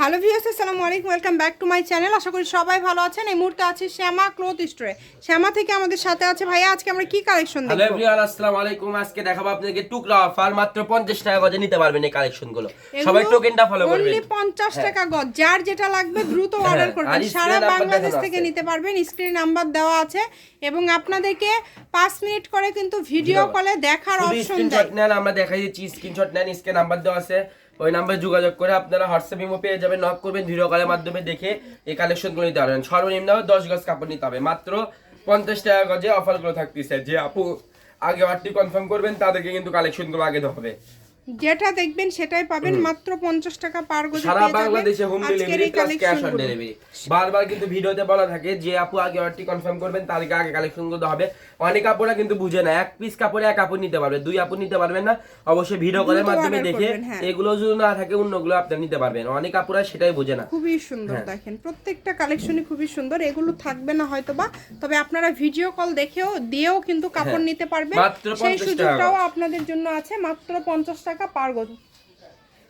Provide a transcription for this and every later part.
Hello viewers আসসালামু আলাইকুম welcome back to my channel. আশা করি সবাই ভালো আছেন। এই মুহূর্তে আছে শ্যামা ক্লথ স্টোরে। শ্যামা থেকে আমাদের সাথে আছে ভাইয়া আজকে আমরা কি কালেকশন দেখব হ্যালো দেখব? আসসালামু আলাইকুম। আজকে দেখাবো আপনাদেরকে টুকরা অফার মাত্র 50 টাকা গজে নিতে পারবেন এই কালেকশনগুলো সবাই টোকেনটা ফলো করবেন। অনলি 50 টাকা গজ। যার যেটা লাগবে দ্রুত হ্যাঁ, অর্ডার আর করবেন। সারা বাংলাদেশ থেকে নিতে পারবেন। স্ক্রিন নাম্বার দেওয়া আছে। এবং আপনাদেরকে 5 মিনিট করে কিন্তু ভিডিও কলে দেখার অপশন দেয়। নেন আমরা দেখাই দিচ্ছি স্ক্রিনশট নেন স্ক্রিন নাম্বার দেওয়া আছে। ওই নাম্বারে যোগাযোগ করে আপনারা হোয়াটসঅ্যাপ ইমো পেয়ে যাবেন নক করবেন ভিডিও কলের মাধ্যমে দেখে এই কালেকশনগুলো নিতে পারবেন। সর্বনিম্ন 10 গজ কাপড় নিতে হবে। মাত্র 50 টাকা গজে অফারগুলো থাকতেছে। যে আপু আগে অর্ডারটি কনফার্ম করবেন, তাদেরকে কিন্তু কালেকশনগুলো আগে হবে। যেটা দেখবেন সেটাই পাবেন মাত্র 50 টাকা পার গজে সারা বাংলাদেশে home delivery plus cash on delivery বারবার কিন্তু ভিডিওতে বলা থাকে যে আপু আগে অর্ডারটি কনফার্ম করবেন তাদেরকে আগে কালেকশন করতে হবে। অনেক আপুরা কিন্তু বুঝে না এক পিস কাপড়ে এক কাপড় নিতে পারবে দুই আপু নিতে পারবেন না। অবশ্যই ভিডিও কলের মাধ্যমে দেখে হ্যাঁ। এগুলো যদি না থাকে অন্যগুলো আপনি নিতে পারবেন। অনেক আপুরা সেটাই বোঝে না। খুবই সুন্দর হ্যাঁ। দেখেন। প্রত্যেকটা কালেকশনই খুবই সুন্দর। এগুলো থাকবে না হয়তো বা তবে আপনারা ভিডিও কল দেখেও দিয়েও কিন্তু কাপড় নিতে পারবেন। হ্যাঁ। সেই সুযোগটাও আপনাদের জন্য আছে। মাত্র পঞ্চাশ টাকা পার গজ।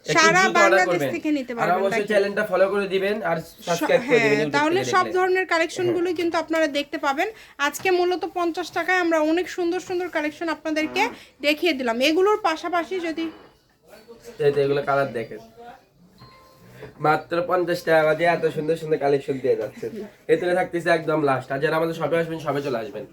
সারা বাংলাদেশ থেকে নিতে আর পারবেন অবশ্যই চ্যানেলটা ফলো করে দিবেন আর সাবস্ক্রাইব করে হ্যাঁ দিবেন YouTube তাহলে সব। ধরনের কালেকশনগুলোই কিন্তু আপনারা দেখতে পাবেন। আজকে মূলত পঞ্চাশ টাকায় আমরা অনেক সুন্দর সুন্দর কালেকশন আপনাদেরকে দেখিয়ে দিলাম। এগুলোর পাশাপাশি যদি এই তো এগুলো কালার দেখেন। মাত্র পঞ্চাশ টাকা দিয়ে এত সুন্দর সুন্দর কালেকশন দিয়ে যাচ্ছে এতে থাকতেছে একদম লাস্ট আর যারা আমাদের শপে আসবেন সবে চলে আসবেন।